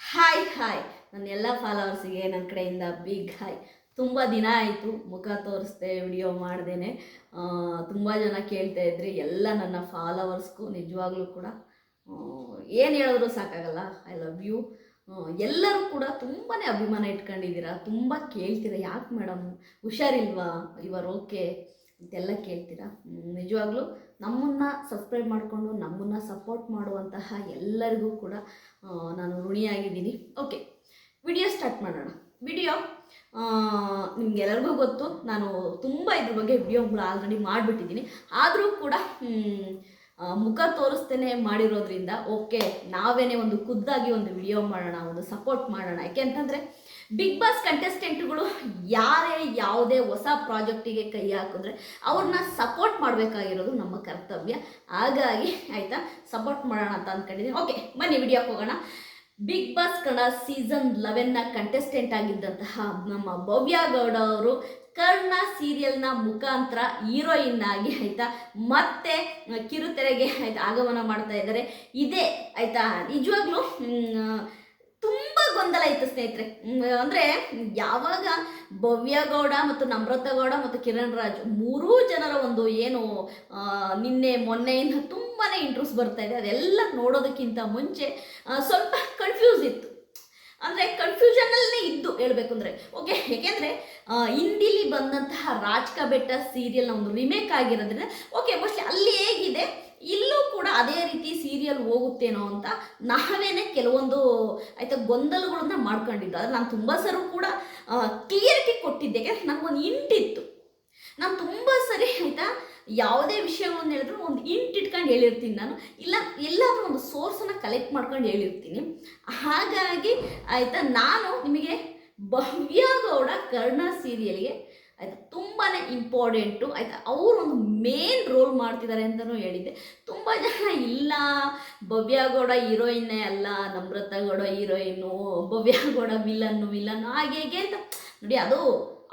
Hi hi ನನ್ನ ಎಲ್ಲ ಫಾಲೋವರ್ಸಿಗೆ ನನ್ನ ಕಡೆಯಿಂದ ಬಿಗ್ ಹಾಯ್ ತುಂಬ ದಿನ ಆಯಿತು ಮುಖ ತೋರಿಸ್ದೆ ವಿಡಿಯೋ ಮಾಡ್ದೇನೆ. ತುಂಬ ಜನ ಕೇಳ್ತಾ ಇದ್ರಿ. ಎಲ್ಲ ನನ್ನ ಫಾಲೋವರ್ಸ್ಗೂ ನಿಜವಾಗ್ಲೂ ಕೂಡ ಏನು ಹೇಳಿದ್ರು ಸಾಕಾಗಲ್ಲ. ಐ ಲವ್ ಯು ಎಲ್ಲರೂ ಕೂಡ ತುಂಬಾ ಅಭಿಮಾನ ಇಟ್ಕೊಂಡಿದ್ದೀರಾ. ತುಂಬ ಕೇಳ್ತೀರಾ ಯಾಕೆ ಮೇಡಮ್ ಹುಷಾರಿಲ್ವಾ? ಇವರ್ ಓಕೆ ಅಂತೆಲ್ಲ ಕೇಳ್ತೀರಾ? ನಿಜವಾಗ್ಲೂ ನಮ್ಮನ್ನು ಸಬ್ಸ್ಕ್ರೈಬ್ ಮಾಡಿಕೊಂಡು ನಮ್ಮನ್ನು ಸಪೋರ್ಟ್ ಮಾಡುವಂತಹ ಎಲ್ಲರಿಗೂ ಕೂಡ ನಾನು ಋಣಿಯಾಗಿದ್ದೀನಿ. ಓಕೆ ವಿಡಿಯೋ ಸ್ಟಾರ್ಟ್ ಮಾಡೋಣ. ವಿಡಿಯೋ ನಿಮ್ಗೆಲ್ಲರಿಗೂ ಗೊತ್ತು, ನಾನು ತುಂಬ ಇದ್ರ ಬಗ್ಗೆ ವಿಡಿಯೋಗಳು ಆಲ್ರೆಡಿ ಮಾಡಿಬಿಟ್ಟಿದ್ದೀನಿ. ಆದರೂ ಕೂಡ ಮುಖ ತೋರಿಸ್ತೇನೆ ಮಾಡಿರೋದ್ರಿಂದ ಓಕೆ ನಾವೇನೇ ಒಂದು ಖುದ್ದಾಗಿ ಒಂದು ವಿಡಿಯೋ ಮಾಡೋಣ, ಒಂದು ಸಪೋರ್ಟ್ ಮಾಡೋಣ. ಯಾಕೆ ಅಂತಂದರೆ ಬಿಗ್ ಬಾಸ್ ಕಂಟೆಸ್ಟೆಂಟ್ಗಳು ಯಾರೇ ಯಾವುದೇ ಹೊಸ ಪ್ರಾಜೆಕ್ಟಿಗೆ ಕೈ ಹಾಕಿದ್ರೆ ಅವ್ರನ್ನ ಸಪೋರ್ಟ್ ಮಾಡಬೇಕಾಗಿರೋದು ನಮ್ಮ ಕರ್ತವ್ಯ. ಹಾಗಾಗಿ ಆಯಿತಾ ಸಪೋರ್ಟ್ ಮಾಡೋಣ ಅಂತ ಅಂದ್ಕೊಂಡಿದ್ದೀನಿ ಓಕೆ ಬನ್ನಿ ವಿಡಿಯೋಕ್ಕೆ ಹೋಗೋಣ. ಬಿಗ್ ಬಾಸ್ ಕನ್ನಡ ಸೀಸನ್ ಲೆವೆನ್ನ ಕಂಟೆಸ್ಟೆಂಟ್ ಆಗಿದ್ದಂತಹ ನಮ್ಮ ಭವ್ಯ ಗೌಡ ಅವರು ಕರ್ಣ ಸೀರಿಯಲ್ನ ಮುಖಾಂತರ ಹೀರೋಯಿನ್ ಆಗಿ ಆಯ್ತಾ, ಮತ್ತೆ ಕಿರುತೆರೆಗೆ ಆಯ್ತಾ ಆಗಮನ ಮಾಡ್ತಾ ಇದ್ದಾರೆ. ಇದೇ ಆಯಿತಾ, ನಿಜವಾಗ್ಲೂ ತುಂಬ ಗೊಂದಲ ಇತ್ತು ಸ್ನೇಹಿತರೆ. ಅಂದ್ರೆ ಯಾವಾಗ ಭವ್ಯ ಗೌಡ ಮತ್ತು ನಮ್ರತ ಗೌಡ ಮತ್ತು ಕಿರಣ್ ರಾಜ್ ಮೂರೂ ಜನರ ಒಂದು ಏನು ನಿನ್ನೆ ಮೊನ್ನೆಯಿಂದ ತುಂಬಾ ಇಂಟ್ರೆಸ್ಟ್ ಬರ್ತಾ ಇದೆ. ಅದೆಲ್ಲ ನೋಡೋದಕ್ಕಿಂತ ಮುಂಚೆ ಸ್ವಲ್ಪ ಕನ್ಫ್ಯೂಸ್ ಇತ್ತು. ಅಂದರೆ ಕನ್ಫ್ಯೂಷನಲ್ಲೇ ಇದ್ದು ಹೇಳಬೇಕು ಅಂದರೆ ಓಕೆ ಏಕೆಂದರೆ ಹಿಂದಿಲಿ ಬಂದಂತಹ ರಾಜ್ಕ ಬೆಟ್ಟ ಸೀರಿಯಲ್ನ ಒಂದು ರಿಮೇಕ್ ಆಗಿರೋದ್ರಿಂದ ಓಕೆ ಮೋಸ್ಟ್ಲಿ ಅಲ್ಲಿ ಹೇಗಿದೆ ಇಲ್ಲೂ ಕೂಡ ಅದೇ ರೀತಿ ಸೀರಿಯಲ್ ಹೋಗುತ್ತೇನೋ ಅಂತ ನಾವೇನೆ ಕೆಲವೊಂದು ಆಯ್ತಾ ಗೊಂದಲಗಳನ್ನ ಮಾಡ್ಕೊಂಡಿದ್ದು. ಆದರೆ ನಾನು ತುಂಬ ಸರಿ ಕೂಡ ಕ್ಲಿಯರಿಟಿ ಕೊಟ್ಟಿದ್ದೆ ನನಗೊಂದು ಇಂಟಿತ್ತು ನಾನು ತುಂಬ ಸರಿ ಆಯಿತಾ ಯಾವುದೇ ವಿಷಯವನ್ನು ಹೇಳಿದ್ರು ಒಂದು ಇಂಟ್ ಇಟ್ಕೊಂಡು ಹೇಳಿರ್ತೀನಿ ನಾನು. ಇಲ್ಲ, ಎಲ್ಲಾದರೂ ಒಂದು ಸೋರ್ಸನ್ನು ಕಲೆಕ್ಟ್ ಮಾಡ್ಕೊಂಡು ಹೇಳಿರ್ತೀನಿ. ಹಾಗಾಗಿ ಆಯಿತಾ ನಾನು ನಿಮಗೆ ಭವ್ಯ ಗೌಡ ಕರ್ಣ ಸೀರಿಯಲ್ಗೆ ಆಯಿತಾ? ತುಂಬಾ ಇಂಪಾರ್ಟೆಂಟು ಆಯಿತಾ? ಅವರು ಒಂದು ಮೇನ್ ರೋಲ್ ಮಾಡ್ತಿದ್ದಾರೆ ಅಂತಲೂ ಹೇಳಿದ್ದೆ. ತುಂಬ ಜನ ಇಲ್ಲ, ಭವ್ಯ ಗೌಡ ಹೀರೋಯಿನ್ನೇ ಅಲ್ಲ, Namratha Gowda heroine, Bhavya Gowda villain villain ಹಾಗೆ ಹೇಗೆ ಅಂತ. ನೋಡಿ, ಅದು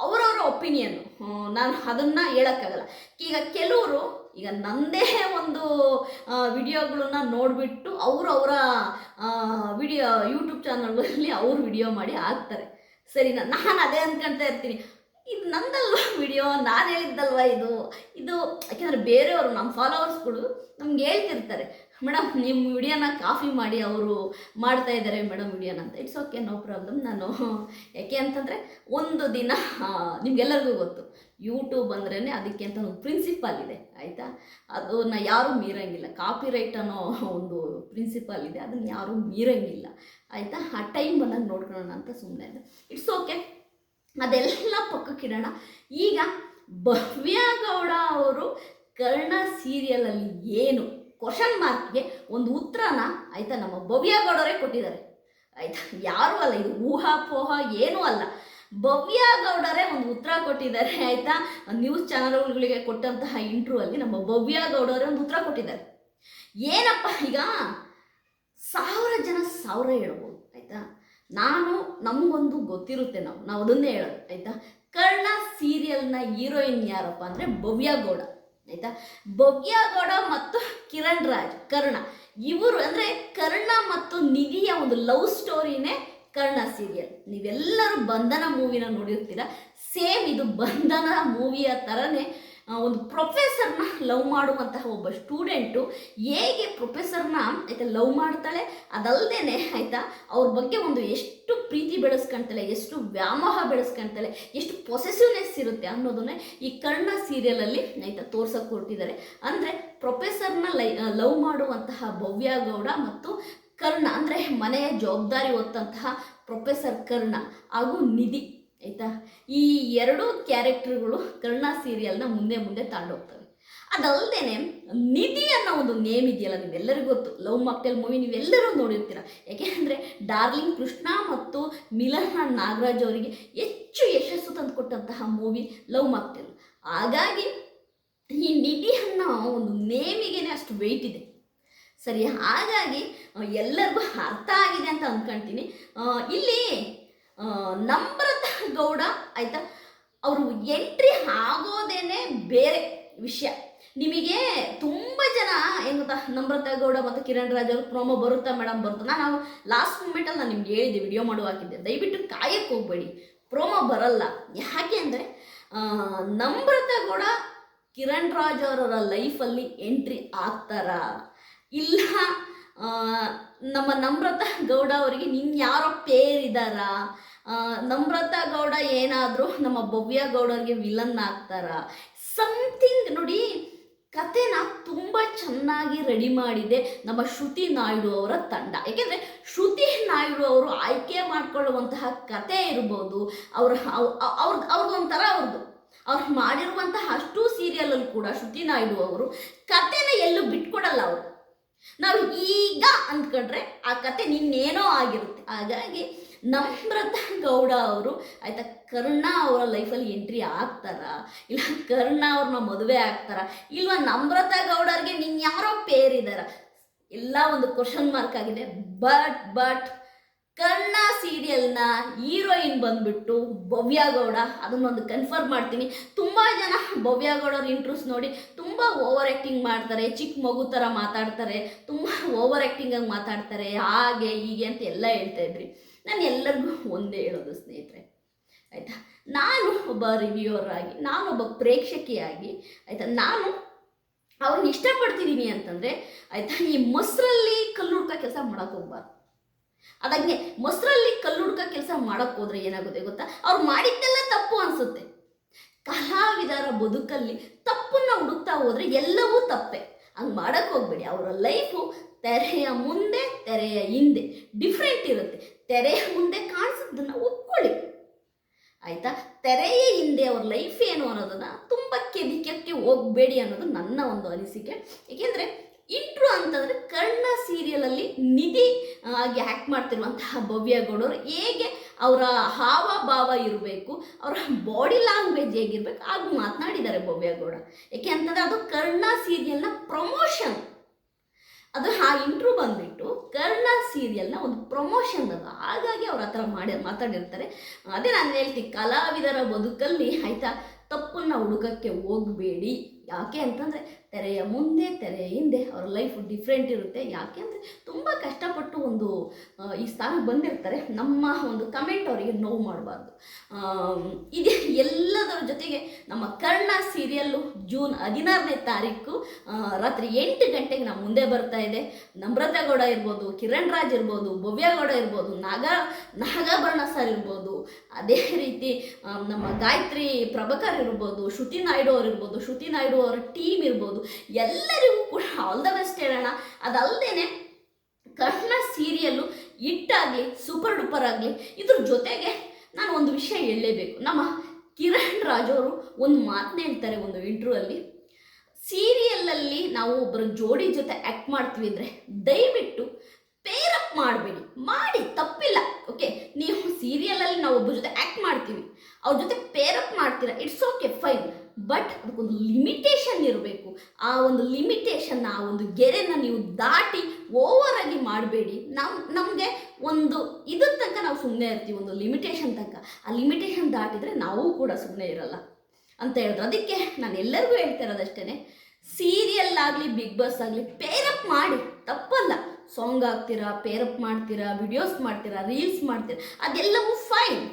ಅವರವರ ಒಪಿನಿಯನ್ನು ನಾನು ಅದನ್ನು ಹೇಳೋಕ್ಕಾಗಲ್ಲ. ಈಗ ಕೆಲವರು, ಈಗ ನನ್ನದೇ ಒಂದು ವಿಡಿಯೋಗಳನ್ನ ನೋಡಿಬಿಟ್ಟು ಅವರು ಅವರ ವಿಡಿಯೋ ಯೂಟ್ಯೂಬ್ ಚಾನಲ್ಗಳಲ್ಲಿ ಅವ್ರು ವಿಡಿಯೋ ಮಾಡಿ ಹಾಕ್ತಾರೆ. ಸರಿನಾ? ನಾನು ಅದೇ ಅಂದ್ಕೊಳ್ತಾ ಇರ್ತೀನಿ. ಇದು ನಂದಲ್ವಾ ವಿಡಿಯೋ? ನಾನು ಹೇಳಿದ್ದಲ್ವಾ ಇದು? ಇದು ಯಾಕೆಂದರೆ ಬೇರೆಯವರು ನಮ್ಮ ಫಾಲೋವರ್ಸ್ಗಳು ನಮ್ಗೆ ಹೇಳ್ತಿರ್ತಾರೆ ಮೇಡಮ್ ನಿಮ್ಮ ವಿಡಿಯೋನ ಕಾಫಿ ಮಾಡಿ ಅವರು ಮಾಡ್ತಾ ಇದ್ದಾರೆ ಮೇಡಮ್ ವಿಡಿಯೋನ ಅಂತ. ಇಟ್ಸ್ ಓಕೆ ನೋ ಪ್ರಾಬ್ಲಮ್ ನಾನು ಯಾಕೆ ಅಂತಂದರೆ ಒಂದು ದಿನ ನಿಮಗೆಲ್ಲರಿಗೂ ಗೊತ್ತು ಯೂಟ್ಯೂಬ್ ಅಂದ್ರೇ ಅದಕ್ಕೆ ಅಂತ ಒಂದು ಪ್ರಿನ್ಸಿಪಲ್ ಇದೆ, ಆಯಿತಾ? ಅದನ್ನ ಯಾರೂ ಮೀರಂಗಿಲ್ಲ. ಕಾಪಿ ರೈಟ್ ಅನ್ನೋ ಒಂದು ಪ್ರಿನ್ಸಿಪಲ್ ಇದೆ, ಅದನ್ನು ಯಾರೂ ಮೀರಂಗಿಲ್ಲ, ಆಯಿತಾ? ಆ ಟೈಮ್ ಬಂದಾಗ ನೋಡ್ಕೊಳ್ಳೋಣ ಅಂತ ಸುಮ್ಮನೆ ಇಟ್ಸ್ ಓಕೆ ಅದೆಲ್ಲ ಪಕ್ಕಕ್ಕಿಡೋಣ ಈಗ ಭವ್ಯ ಗೌಡ ಅವರು ಕರ್ಣ ಸೀರಿಯಲಲ್ಲಿ ಏನು ಕ್ವಶನ್ ಮಾರ್ಕ್ಗೆ ಒಂದು ಉತ್ತರನ ಆಯಿತಾ ನಮ್ಮ ಭವ್ಯ ಗೌಡರೇ ಕೊಟ್ಟಿದ್ದಾರೆ. ಆಯಿತಾ? ಯಾರೂ ಅಲ್ಲ, ಇದು ಊಹಾಪೋಹ ಏನೂ ಅಲ್ಲ. ಭವ್ಯ ಗೌಡರೇ ಒಂದು ಉತ್ತರ ಕೊಟ್ಟಿದ್ದಾರೆ, ಆಯಿತಾ? ನ್ಯೂಸ್ ಚಾನಲ್ಗಳಿಗೆ ಕೊಟ್ಟಂತಹ ಇಂಟ್ರೂ ಅಲ್ಲಿ ನಮ್ಮ ಭವ್ಯ ಗೌಡರೇ ಒಂದು ಉತ್ತರ ಕೊಟ್ಟಿದ್ದಾರೆ. ಏನಪ್ಪ ಈಗ? ಸಾವಿರ ಜನ ಸಾವಿರ ಹೇಳ್ಬೋದು ನಾನು ನಮಗೊಂದು ಗೊತ್ತಿರುತ್ತೆ ನಾವು. ನಾವು ಅದನ್ನೇ ಹೇಳೋದು, ಆಯಿತಾ? ಕರ್ಣ ಸೀರಿಯಲ್ನ ಹೀರೋಯಿನ್ ಯಾರಪ್ಪ ಅಂದರೆ ಭವ್ಯ ಗೌಡ, ಆಯಿತಾ? ಭವ್ಯ ಗೌಡ ಮತ್ತು ಕಿರಣ್ ರಾಜ್, ಕರ್ಣ. ಇವರು ಅಂದರೆ ಕರ್ಣ ಮತ್ತು ನಿಧಿಯ ಒಂದು ಲವ್ ಸ್ಟೋರಿನೇ ಕರ್ಣ ಸೀರಿಯಲ್ ನೀವೆಲ್ಲರೂ ಬಂಧನ ಮೂವಿನ ನೋಡಿರ್ತೀರ. ಸೇಮ್ ಇದು ಬಂಧನ ಮೂವಿಯ ಥರನೇ ಒಂದು ಪ್ರೊಫೆಸರ್ನ ಲವ್ ಮಾಡುವಂತಹ ಒಬ್ಬ ಸ್ಟೂಡೆಂಟು ಹೇಗೆ ಪ್ರೊಫೆಸರ್ನ ಆಯಿತಾ ಲವ್ ಮಾಡ್ತಾಳೆ? ಅದಲ್ಲದೆ ಆಯಿತಾ, ಅವ್ರ ಬಗ್ಗೆ ಒಂದು ಎಷ್ಟು ಪ್ರೀತಿ ಬೆಳೆಸ್ಕೊಳ್ತಾಳೆ ಎಷ್ಟು ವ್ಯಾಮೋಹ ಬೆಳೆಸ್ಕೊಳ್ತಾಳೆ ಎಷ್ಟು ಪೊಸೆಸಿವ್ನೆಸ್ ಇರುತ್ತೆ ಅನ್ನೋದನ್ನೇ ಈ ಕರ್ಣ ಸೀರಿಯಲಲ್ಲಿ ಆಯಿತಾ ತೋರ್ಸಕ್ಕೆ ಹೊರಟಿದ್ದಾರೆ ಅಂದರೆ ಪ್ರೊಫೆಸರ್ನ ಲೈ ಲವ್ ಮಾಡುವಂತಹ ಭವ್ಯ ಗೌಡ ಮತ್ತು ಕರ್ಣ, ಅಂದರೆ ಮನೆಯ ಜವಾಬ್ದಾರಿ ಹೊತ್ತಂತಹ ಪ್ರೊಫೆಸರ್ ಕರ್ಣ ಹಾಗೂ ನಿಧಿ. ಆಯಿತಾ? ಈ ಎರಡೂ ಕ್ಯಾರೆಕ್ಟರ್ಗಳು ಕರ್ಣ ಸೀರಿಯಲ್ನ ಮುಂದೆ ಮುಂದೆ ತಾಂಡೋಗ್ತವೆ. ಅದಲ್ಲದೆ ನಿಧಿ ಅನ್ನೋ ಒಂದು ನೇಮ್ ಇದೆಯಲ್ಲ ನೀವೆಲ್ಲರಿಗೂ ಗೊತ್ತು. ಲವ್ ಮಾಕ್ಟೆಲ್ ಮೂವಿ ನೀವೆಲ್ಲರೂ ನೋಡಿರ್ತೀರ. ಯಾಕೆಂದರೆ ಡಾರ್ಲಿಂಗ್ ಕೃಷ್ಣ ಮತ್ತು ಮಿಲನ ನಾಗರಾಜ್ ಅವರಿಗೆ ಹೆಚ್ಚು ಯಶಸ್ಸು ತಂದುಕೊಟ್ಟಂತಹ ಮೂವಿ ಲವ್ ಮಾಕ್ಟೆಲ್ ಹಾಗಾಗಿ ಈ ನಿಧಿ ಅನ್ನೋ ಒಂದು ನೇಮಿಗೆ ಅಷ್ಟು ವೆಯ್ಟ್ ಇದೆ. ಸರಿ, ಹಾಗಾಗಿ ಎಲ್ಲರಿಗೂ ಅರ್ಥ ಆಗಿದೆ ಅಂತ ಅಂದ್ಕೊಳ್ತೀನಿ ಇಲ್ಲಿ ನಮ್ರತ ಗೌಡ ಆಯಿತಾ? ಅವರು ಎಂಟ್ರಿ ಆಗೋದೇನೆ ಬೇರೆ ವಿಷಯ. ನಿಮಗೆ ತುಂಬ ಜನ ಏನು ಗೊತ್ತಾ ನಮ್ರತಾ ಗೌಡ ಮತ್ತು ಕಿರಣ್ ರಾಜ್ ಅವ್ರ ಪ್ರೋಮೋ ಬರುತ್ತಾ ಮೇಡಮ್ ಬರುತ್ತಾ? ನಾನು ಲಾಸ್ಟ್ ಮೂಮೆಂಟಲ್ಲಿ ನಾನು ನಿಮ್ಗೆ ಹೇಳಿದ್ದೆ ವಿಡಿಯೋ ಮಾಡುವಾಗಿದ್ದೆ. ದಯವಿಟ್ಟು ಕಾಯಕ್ಕೆ ಹೋಗ್ಬೇಡಿ. ಪ್ರೋಮೋ ಬರಲ್ಲ. ಯಾಕೆ ಅಂದರೆ ನಮ್ರತ ಗೌಡ, ಕಿರಣ್ ರಾಜ್ ಅವರ ಲೈಫಲ್ಲಿ ಎಂಟ್ರಿ ಆಗ್ತಾರ? ಇಲ್ಲ ನಮ್ಮ ನಮ್ರತಾ ಗೌಡ ಅವರಿಗೆ ನಿನ್ ಯಾರೋ ಪೇರಿದಾರ? ನಮ್ರತಾ ಗೌಡ ಏನಾದರೂ ನಮ್ಮ ಭವ್ಯ ಗೌಡರಿಗೆ ವಿಲನ್ ಆಗ್ತಾರ? ಸಮಥಿಂಗ್ ನೋಡಿ ಕತೆನ ತುಂಬ ಚೆನ್ನಾಗಿ ರೆಡಿ ಮಾಡಿದೆ ನಮ್ಮ ಶ್ರುತಿ ನಾಯ್ಡು ಅವರ ತಂಡ. ಯಾಕೆಂದರೆ ಶ್ರುತಿ ನಾಯ್ಡು ಅವರು ಆಯ್ಕೆ ಮಾಡಿಕೊಳ್ಳುವಂತಹ ಕತೆ ಇರ್ಬೋದು. ಅವ್ರ ಅವ್ರ ಅವ್ರದ್ದೊಂಥರ ಅವ್ರದ್ದು ಅವ್ರು ಮಾಡಿರುವಂತಹ ಅಷ್ಟು ಸೀರಿಯಲಲ್ಲಿ ಕೂಡ ಶ್ರುತಿ ನಾಯ್ಡು ಅವರು ಕತೆನ ಎಲ್ಲೂ ಬಿಟ್ಕೊಡಲ್ಲ ಅವರು. ನಾವು ಈಗ ಅಂದ್ಕೊಂಡ್ರೆ ಆ ಕತೆ ನಿನ್ನೇನೋ ಆಗಿರುತ್ತೆ. ಹಾಗಾಗಿ ನಮ್ರತ ಗೌಡ ಅವರು, ಆಯಿತಾ, ಕರ್ಣ ಅವರ ಲೈಫಲ್ಲಿ ಎಂಟ್ರಿ ಆಗ್ತಾರ, ಇಲ್ಲ ಕರ್ಣ ಅವ್ರನ್ನ ಮದುವೆ ಆಗ್ತಾರ, ಇಲ್ವಾ ನಮ್ರತಾ ಗೌಡರಿಗೆ ನಿನ್ ಯಾರೋ ಪೇರಿದಾರ? ಎಲ್ಲ ಒಂದು ಕ್ವಶನ್ ಮಾರ್ಕ್ ಆಗಿದೆ. ಬಟ್ ಬಟ್ ಕರ್ಣ ಸೀರಿಯಲ್ನ ಹೀರೋಯಿನ್ ಬಂದ್ಬಿಟ್ಟು ಭವ್ಯ ಗೌಡ ಅದನ್ನೊಂದು ಕನ್ಫರ್ಮ್ ಮಾಡ್ತೀನಿ. ತುಂಬ ಜನ ಭವ್ಯ ಗೌಡರ ಇಂಟ್ರೂಸ್ ನೋಡಿ ತುಂಬ ಓವರ್ ಆ್ಯಕ್ಟಿಂಗ್ ಮಾಡ್ತಾರೆ, ಚಿಕ್ಕ ಮಗು ಥರ ಮಾತಾಡ್ತಾರೆ, ತುಂಬ ಓವರ್ ಆ್ಯಕ್ಟಿಂಗಾಗಿ ಮಾತಾಡ್ತಾರೆ, ಹಾಗೆ ಹೀಗೆ ಅಂತ ಎಲ್ಲ ಹೇಳ್ತಾ ಇದ್ರಿ. ನಾನು ಎಲ್ಲರಿಗೂ ಒಂದೇ ಹೇಳೋದು ಸ್ನೇಹಿತರೆ, ಆಯಿತಾ? ನಾನು ಒಬ್ಬ ರಿವ್ಯೂವರ್ ಆಗಿ ಒಬ್ಬ ಪ್ರೇಕ್ಷಕಿಯಾಗಿ, ಆಯಿತಾ? ನಾನು ಅವ್ರನ್ನ ಇಷ್ಟಪಡ್ತಿದ್ದೀನಿ ಅಂತಂದರೆ, ಆಯಿತಾ? ಈ ಮೊಸರಲ್ಲಿ ಕಲ್ಲು ಹುಡ್ಕೋ ಕೆಲಸ ಮಾಡೋಕೆ ಹೋಗ್ಬಾರ್ದು. ಅದಾಗೆ ಮೊಸರಲ್ಲಿ ಕಲ್ಲು ಹುಡ್ಕೋ ಕೆಲಸ ಮಾಡೋಕ್ಕೆ ಹೋದ್ರೆ ಏನಾಗುತ್ತೆ ಗೊತ್ತಾ? ಅವ್ರು ಮಾಡಿದ್ದೆಲ್ಲ ತಪ್ಪು ಅನಿಸುತ್ತೆ. ಕಲಾವಿದರ ಬದುಕಲ್ಲಿ ತಪ್ಪನ್ನು ಹುಡುಕ್ತಾ ಹೋದರೆ ಎಲ್ಲವೂ ತಪ್ಪೆ. ಹಂಗೆ ಮಾಡೋಕ್ಕೆ ಹೋಗ್ಬೇಡಿ. ಅವರ ಲೈಫು ತೆರೆಯ ಮುಂದೆ ತೆರೆಯ ಹಿಂದೆ ಡಿಫ್ರೆಂಟ್ ಇರುತ್ತೆ. ತೆರೆಯ ಮುಂದೆ ಕಾಣಿಸೋದನ್ನ ಒಪ್ಕೊಳ್ಳಿ. ಆಯ್ತಾ? ತೆರೆಯ ಹಿಂದೆ ಅವ್ರ ಲೈಫ್ ಏನು ಅನ್ನೋದನ್ನ ತುಂಬ ಕೆದಿಕಕ್ಕೆ ಹೋಗಬೇಡಿ ಅನ್ನೋದು ನನ್ನ ಒಂದು ಅನಿಸಿಕೆ. ಏಕೆಂದರೆ ಇಂಟ್ರು ಅಂತಂದರೆ ಕರ್ಣ ಸೀರಿಯಲಲ್ಲಿ ನಿಧಿ ಆಗಿ ಆ್ಯಕ್ಟ್ ಮಾಡ್ತಿರುವಂತಹ ಭವ್ಯ ಗೌಡರು ಹೇಗೆ ಅವರ ಹಾವಭಾವ ಇರಬೇಕು, ಅವರ ಬಾಡಿ ಲ್ಯಾಂಗ್ವೇಜ್ ಹೇಗಿರ್ಬೇಕು, ಹಾಗೂ ಮಾತನಾಡಿದ್ದಾರೆ ಭವ್ಯ ಗೌಡ. ಯಾಕೆ ಅಂತಂದರೆ ಅದು ಕರ್ಣ ಸೀರಿಯಲ್ನ ಪ್ರಮೋಷನ್ ಅದು ಆ ಇಂಟ್ರೂ ಬಂದ್ಬಿಟ್ಟು ಕರ್ಣ ಸೀರಿಯಲ್ನ ಒಂದು ಪ್ರಮೋಷನ್ ಅದು ಹಾಗಾಗಿ ಅವ್ರ ಹತ್ರ ಮಾಡಿ ಮಾತಾಡಿರ್ತಾರೆ. ಅದೇ ನಾನು ಹೇಳ್ತೀನಿ ಕಲಾವಿದರ ಬದುಕಲ್ಲಿ ಆಯಿತಾ, ತಪ್ಪನ್ನ ಹುಡುಕಕ್ಕೆ ಹೋಗಬೇಡಿ. ಯಾಕೆ ಅಂತಂದರೆ ತೆರೆಯ ಮುಂದೆ, ತೆರೆಯ ಹಿಂದೆ ಅವ್ರ ಲೈಫ್ ಡಿಫ್ರೆಂಟ್ ಇರುತ್ತೆ. ಯಾಕೆ ಅಂದರೆ ತುಂಬ ಕಷ್ಟಪಟ್ಟು ಒಂದು ಈ ಸ್ಥಾನಕ್ಕೆ ಬಂದಿರ್ತಾರೆ. ನಮ್ಮ ಒಂದು ಕಮೆಂಟ್ ಅವರಿಗೆ ನೋವು ಮಾಡಬಾರ್ದು. ಇದೆ ಎಲ್ಲದರ ಜೊತೆಗೆ ನಮ್ಮ ಕರ್ಣ ಸೀರಿಯಲ್ಲು ಜೂನ್ ಹದಿನಾರನೇ ತಾರೀಕು ರಾತ್ರಿ ಎಂಟು ಗಂಟೆಗೆ ನಮ್ಮ ಮುಂದೆ ಬರ್ತಾ ಇದೆ. ನಮ್ರತಾ ಗೌಡ ಇರ್ಬೋದು, ಕಿರಣ್ ರಾಜ್ ಇರ್ಬೋದು, ಭವ್ಯ ಗೌಡ ಇರ್ಬೋದು, ನಾಗ, ನಾಗಾಭರಣ ಸರ್ ಇರ್ಬೋದು. ಅದೇ ರೀತಿ ನಮ್ಮ ಗಾಯತ್ರಿ ಪ್ರಭಕರ್ ಇರ್ಬೋದು, ಶ್ರುತಿ ನಾಯ್ಡು ಅವ್ರು ಇರ್ಬೋದು, ಶ್ರುತಿ ನಾಯ್ಡು ಅವರ ಟೀಮ್ ಇರ್ಬೋದು. ಎಲ್ಲರಿಗೂ ಕೂಡ ಆಲ್ ದ ಬೆಸ್ಟ್ ಹೇಳೋಣ. ಅದಲ್ಲದೆ ಕಣ್ಣ ಸೀರಿಯಲ್ಲು ಹಿಟ್ಟಾಗಲಿ ಸೂಪರ್ ಡೂಪರ್ ಆಗಲಿ, ಇದ್ರ ಜೊತೆಗೆ ನಾನು ಒಂದು ವಿಷಯ ಹೇಳಲೇಬೇಕು. ನಮ್ಮ ಕಿರಣ್ ರಾಜ್ ಅವರು ಒಂದು ಮಾತನ್ನ ಹೇಳ್ತಾರೆ ಒಂದು ಇಂಟ್ರ್ಯೂ ಅಲ್ಲಿ. ಸೀರಿಯಲಲ್ಲಿ ನಾವು ಒಬ್ಬರ ಜೋಡಿ ಜೊತೆ ಆ್ಯಕ್ಟ್ ಮಾಡ್ತೀವಿ ಅಂದರೆ ದಯವಿಟ್ಟು ಪೇರಪ್ ಮಾಡಬೇಡಿ. ಮಾಡಿ, ತಪ್ಪಿಲ್ಲ ಓಕೆ ನೀವು ಸೀರಿಯಲಲ್ಲಿ ನಾವು ಒಬ್ಬರ ಜೊತೆ ಆ್ಯಕ್ಟ್ ಮಾಡ್ತೀವಿ. ಅವ್ರ ಜೊತೆ ಪೇರಪ್ ಮಾಡ್ತೀರಾ ಇಟ್ಸ್ ಓಕೆ ಫೈನ್ ಬಟ್ ಅದಕ್ಕೊಂದು ಲಿಮಿಟೇಷನ್ ಇರಬೇಕು. ಆ ಒಂದು ಲಿಮಿಟೇಷನ್ ಆ ಒಂದು ಗೆರೆನ ನೀವು ದಾಟಿ ಓವರ್ ಆಗಿ ಮಾಡಬೇಡಿ. ನಮಗೆ ಒಂದು ಇದ್ರ ತನಕ ನಾವು ಸುಮ್ಮನೆ ಇರ್ತೀವಿ, ಒಂದು ಲಿಮಿಟೇಷನ್ ತನಕ. ಆ ಲಿಮಿಟೇಷನ್ ದಾಟಿದರೆ ನಾವು ಕೂಡ ಸುಮ್ಮನೆ ಇರಲ್ಲ. ಅಂತ ಹೇಳಿದ್ರು. ಅದಕ್ಕೆ ನಾನು ಎಲ್ಲರಿಗೂ ಹೇಳ್ತಾ ಇರೋದಷ್ಟೇ ಸೀರಿಯಲ್ ಆಗಲಿ ಬಿಗ್ ಬಾಸ್ ಆಗಲಿ ಪೇರಪ್ ಮಾಡಿ. ತಪ್ಪಲ್ಲ. ಸಾಂಗ್ ಹಾಕ್ತೀರಾ ಪೇರಪ್ ಮಾಡ್ತೀರಾ ವಿಡಿಯೋಸ್ ಮಾಡ್ತೀರಾ ರೀಲ್ಸ್ ಮಾಡ್ತೀರಾ, ಅದೆಲ್ಲವೂ ಫೈನ್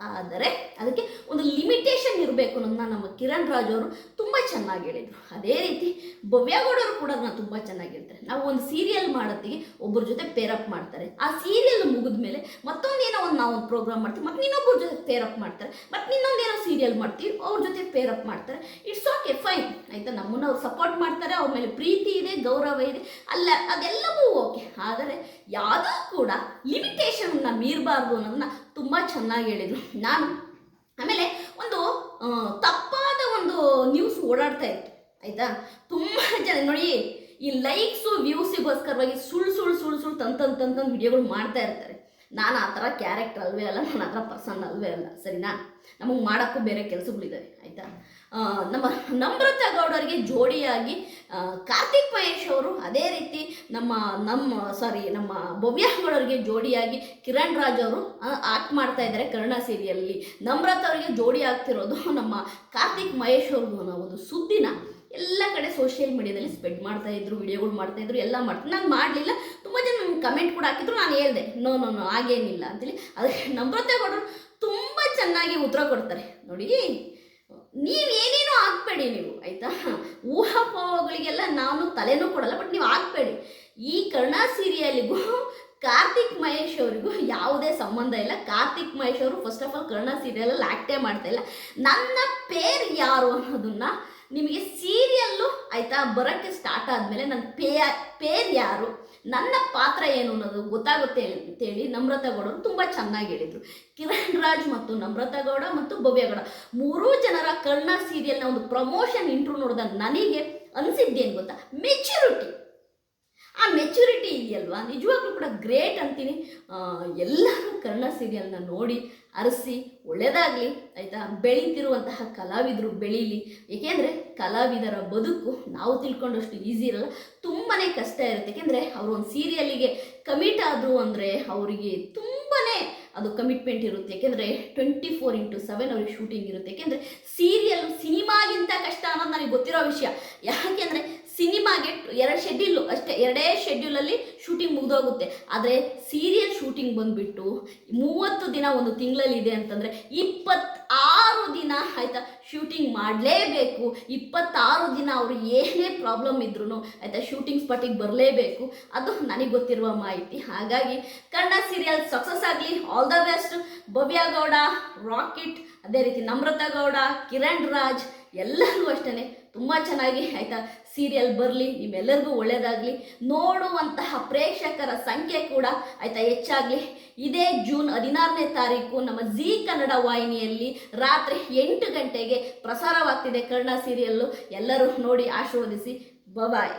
ಆದರೆ ಅದಕ್ಕೆ ಒಂದು ಲಿಮಿಟೇಷನ್ ಇರಬೇಕು ಅನ್ನೋದನ್ನ ನಮ್ಮ ಕಿರಣ್ ರಾಜ್ ಅವರು ತುಂಬ ಚೆನ್ನಾಗಿ ಹೇಳಿದರು. ಅದೇ ರೀತಿ ಭವ್ಯಗೌಡರು ಕೂಡ ಅದನ್ನ ತುಂಬ ಚೆನ್ನಾಗಿ ಹೇಳ್ತಾರೆ. ನಾವು ಒಂದು ಸೀರಿಯಲ್ ಮಾಡೋತ್ತಿಗೆ ಒಬ್ಬರ ಜೊತೆ ಪೇರಪ್ ಮಾಡ್ತಾರೆ. ಆ ಸೀರಿಯಲ್ ಮುಗಿದ ಮೇಲೆ ಮತ್ತೊಂದೇನೋ ಒಂದು ನಾವು ಒಂದು ಪ್ರೋಗ್ರಾಮ್ ಮಾಡ್ತೀವಿ, ಮತ್ತು ಇನ್ನೊಬ್ಬರ ಜೊತೆ ಪೇರಪ್ ಮಾಡ್ತಾರೆ, ಮತ್ತು ಇನ್ನೊಂದೇನೋ ಸೀರಿಯಲ್ ಮಾಡ್ತೀವಿ, ಅವ್ರ ಜೊತೆ ಪೇರಪ್ ಮಾಡ್ತಾರೆ. ಇಟ್ಸ್ ಓಕೆ ಫೈನ್ ಆಯಿತಾ? ನಮ್ಮನ್ನು ಅವ್ರು ಸಪೋರ್ಟ್ ಮಾಡ್ತಾರೆ, ಅವ್ರ ಮೇಲೆ ಪ್ರೀತಿ ಇದೆ, ಗೌರವ ಇದೆ, ಅಲ್ಲ, ಅದೆಲ್ಲವೂ ಓಕೆ ಆದರೆ ಯಾವುದೂ ಕೂಡ ಲಿಮಿಟೇಷನ್ನ ಮೀರಬಾರ್ದು ಅನ್ನೋದನ್ನ ತುಂಬ ಚೆನ್ನಾಗಿ ಹೇಳಿದರು. ನಾನು ಆಮೇಲೆ ಒಂದು ತಪ್ಪಾದ ಒಂದು ನ್ಯೂಸ್ ಓಡಾಡ್ತಾ ಇತ್ತು, ಆಯಿತಾ? ತುಂಬ ಜನ ನೋಡಿ, ಈ ಲೈಕ್ಸು ವ್ಯೂಸಿಗೋಸ್ಕರವಾಗಿ ಸುಳ್ಳು ಸುಳ್ಳು ಸುಳ್ಳು ಸುಳ್ಳು ತಂತ ವಿಡಿಯೋಗಳು ಮಾಡ್ತಾ ಇರ್ತಾರೆ. ನಾನು ಆ ಥರ ಕ್ಯಾರೆಕ್ಟರ್ ಅಲ್ವೇ ಅಲ್ಲ, ನಾನು ಆ ಥರ ಪರ್ಸನ್ ಅಲ್ವೇ ಅಲ್ಲ, ಸರಿನಾ? ನಮಗೆ ಮಾಡೋಕ್ಕೂ ಬೇರೆ ಕೆಲಸಗಳಿದ್ದಾವೆ ಆಯಿತಾ? ನಮ್ಮ ನಮ್ರತಾ ಗೌಡರಿಗೆ ಜೋಡಿಯಾಗಿ ಕಾರ್ತಿಕ್ ಮಹೇಶ್ ಅವರು ಅದೇ ರೀತಿ ನಮ್ಮ ನಮ್ಮ ಸಾರಿ ನಮ್ಮ ಭವ್ಯ ಗೌಡರಿಗೆ ಜೋಡಿಯಾಗಿ ಕಿರಣ್ ರಾಜ್ ಅವರು ಆಕ್ಟ್ ಮಾಡ್ತಾ ಇದ್ದಾರೆ ಕರ್ಣ ಸೀರಿಯಲ್ಲಿ. ನಮ್ರತಾ ಅವರಿಗೆ ಜೋಡಿ ಆಗ್ತಿರೋದು ನಮ್ಮ ಕಾರ್ತಿಕ್ ಮಹೇಶ್ ಅವ್ರದ್ದು ಅನ್ನೋ ಒಂದು ಸುದ್ದಿನ ಎಲ್ಲ ಕಡೆ ಸೋಷಿಯಲ್ ಮೀಡಿಯಾದಲ್ಲಿ ಸ್ಪ್ರೆಡ್ ಮಾಡ್ತಾ ಇದ್ರು ವಿಡಿಯೋಗಳು ಮಾಡ್ತಾ ಇದ್ರು, ಎಲ್ಲ ಮಾಡ್ತಾ ನಾನು ಮಾಡಲಿಲ್ಲ, ತುಂಬ ಜನ ನಮ್ಗೆ ಕಮೆಂಟ್ ಕೂಡ ಹಾಕಿದ್ರು, ನಾನು ಹೇಳ್ದೆ ನೋ ನೋ ನೋ ಹಾಗೇನಿಲ್ಲ ಅಂತೇಳಿ. ಅದಕ್ಕೆ ನಮ್ರತೆ ಗೌಡರು ತುಂಬ ಚೆನ್ನಾಗಿ ಉತ್ತರ ಕೊಡ್ತಾರೆ. ನೋಡಿ ನೀವೇನೇನೋ ಹಾಕ್ಬೇಡಿ ನೀವು, ಆಯಿತಾ? ಊಹಾಪೋಹಗಳಿಗೆಲ್ಲ ನಾನು ತಲೆನೂ ಕೊಡಲ್ಲ ಬಟ್ ನೀವು ಹಾಕ್ಬೇಡಿ ಈ ಕರ್ಣ ಸೀರಿಯಲಿಗೂ ಕಾರ್ತಿಕ್ ಮಹೇಶ್ ಅವರಿಗೂ ಯಾವುದೇ ಸಂಬಂಧ ಇಲ್ಲ. ಕಾರ್ತಿಕ್ ಮಹೇಶ್ ಅವರು ಫಸ್ಟ್ ಆಫ್ ಆಲ್ ಕರ್ಣ ಸೀರಿಯಲಲ್ಲಿ ಆ್ಯಕ್ಟೇ ಮಾಡ್ತಾ ಇಲ್ಲ. ನನ್ನ ಪೇರ್ ಯಾರು ಅನ್ನೋದನ್ನ ನಿಮಗೆ ಸೀರಿಯಲ್ಲು ಆಯಿತಾ, ಬರೋಕ್ಕೆ ಸ್ಟಾರ್ಟ್ ಆದಮೇಲೆ ನನ್ನ ಪೇ ಪೇರ್ ಯಾರು? ನನ್ನ ಪಾತ್ರ ಏನು ಅನ್ನೋದು ಗೊತ್ತಾಗುತ್ತೆ ಅಂತೇಳಿ ನಮ್ರತಾ ಗೌಡರು ತುಂಬ ಚೆನ್ನಾಗಿ ಹೇಳಿದರು. ಕಿರಣ್ ರಾಜ್ ಮತ್ತು ನಮ್ರತಾ ಗೌಡ ಮತ್ತು ಭವ್ಯ ಗೌಡ ಮೂರೂ ಜನರ ಕರ್ಣ ಸೀರಿಯಲ್ನ ಒಂದು ಪ್ರಮೋಷನ್ ಇಂಟ್ರೂ ನೋಡಿದಾಗ ನನಗೆ ಅನಿಸಿದ್ದೇನು ಗೊತ್ತಾ? ಮೆಚ್ಯೂರಿಟಿ ಆ ಮೆಚುರಿಟಿ ಇದೆಯಲ್ವಾ? ನಿಜವಾಗ್ಲೂ ಕೂಡ ಗ್ರೇಟ್ ಅಂತೀನಿ. ಎಲ್ಲರೂ ಕನ್ನಡ ಸೀರಿಯಲ್ನ ನೋಡಿ, ಅರಸಿ ಒಳ್ಳೆಯದಾಗಲಿ ಆಯಿತಾ? ಬೆಳೀತಿರುವಂತಹ ಕಲಾವಿದರು ಬೆಳೀಲಿ. ಏಕೆಂದರೆ ಕಲಾವಿದರ ಬದುಕು ನಾವು ತಿಳ್ಕೊಂಡಷ್ಟು ಈಸಿ ಇರಲ್ಲ ತುಂಬಾ ಕಷ್ಟ ಇರುತ್ತೆ. ಏಕೆಂದರೆ ಅವರು ಒಂದು ಸೀರಿಯಲಿಗೆ ಕಮಿಟ್ ಆದರು ಅಂದರೆ ಅವರಿಗೆ ತುಂಬಾ ಅದು ಕಮಿಟ್ಮೆಂಟ್ ಇರುತ್ತೆ. ಯಾಕೆಂದರೆ ಟ್ವೆಂಟಿ ಫೋರ್ ಇಂಟು ಸೆವೆನ್ ಅವ್ರಿಗೆ ಶೂಟಿಂಗ್ ಇರುತ್ತೆ. ಯಾಕೆಂದರೆ ಸೀರಿಯಲ್ ಸಿನಿಮಾಗಿಂತ ಕಷ್ಟ ಅನ್ನೋದು ನನಗೆ ಗೊತ್ತಿರೋ ವಿಷಯ. ಯಾಕೆಂದರೆ ಸಿನಿಮಾಗೆ ಎರಡು ಶೆಡ್ಯೂಲು ಅಷ್ಟೇ ಎರಡೇ ಶೆಡ್ಯೂಲಲ್ಲಿ ಶೂಟಿಂಗ್ ಮುಗಿದೋಗುತ್ತೆ. ಆದರೆ ಸೀರಿಯಲ್ ಶೂಟಿಂಗ್ ಬಂದುಬಿಟ್ಟು ಮೂವತ್ತು ದಿನ ಒಂದು ತಿಂಗಳಲ್ಲಿ ಇದೆ ಅಂತಂದರೆ ಇಪ್ಪತ್ತಾರು ದಿನ ಆಯಿತಾ ಶೂಟಿಂಗ್ ಮಾಡಲೇಬೇಕು. ಇಪ್ಪತ್ತಾರು ದಿನ ಅವರು ಏನೇ ಪ್ರಾಬ್ಲಮ್ ಇದ್ರೂ ಆಯಿತಾ ಶೂಟಿಂಗ್ ಸ್ಪಾಟಿಗೆ ಬರಲೇಬೇಕು. ಅದು ನನಗೆ ಗೊತ್ತಿರುವ ಮಾಹಿತಿ. ಹಾಗಾಗಿ ಕನ್ನಡ ಸೀರಿಯಲ್ ಸಕ್ಸಸ್ ಆಗಲಿ all the best Bhavya Gowda rocket ಅದೇ ರೀತಿ ನಮ್ರತಾ ಗೌಡ, ಕಿರಣ್ ರಾಜ್ ಎಲ್ಲರಿಗೂ ಅಷ್ಟೇ ತುಂಬ ಚೆನ್ನಾಗಿ ಆಯಿತಾ ಸೀರಿಯಲ್ ಬರಲಿ, ನಿಮ್ಮೆಲ್ಲರಿಗೂ ಒಳ್ಳೆಯದಾಗಲಿ ನೋಡುವಂತಹ ಪ್ರೇಕ್ಷಕರ ಸಂಖ್ಯೆ ಕೂಡ ಆಯಿತಾ ಹೆಚ್ಚಾಗಲಿ. ಇದೇ ಜೂನ್ ಹದಿನಾರನೇ ತಾರೀಕು ನಮ್ಮ ಜಿ ಕನ್ನಡ ವಾಹಿನಿಯಲ್ಲಿ ರಾತ್ರಿ ಎಂಟು ಗಂಟೆಗೆ ಪ್ರಸಾರವಾಗ್ತಿದೆ ಕನ್ನಡ ಸೀರಿಯಲ್ಲು ಎಲ್ಲರೂ ನೋಡಿ ಆಶೀರ್ವದಿಸಿ. ಬಬಾಯ್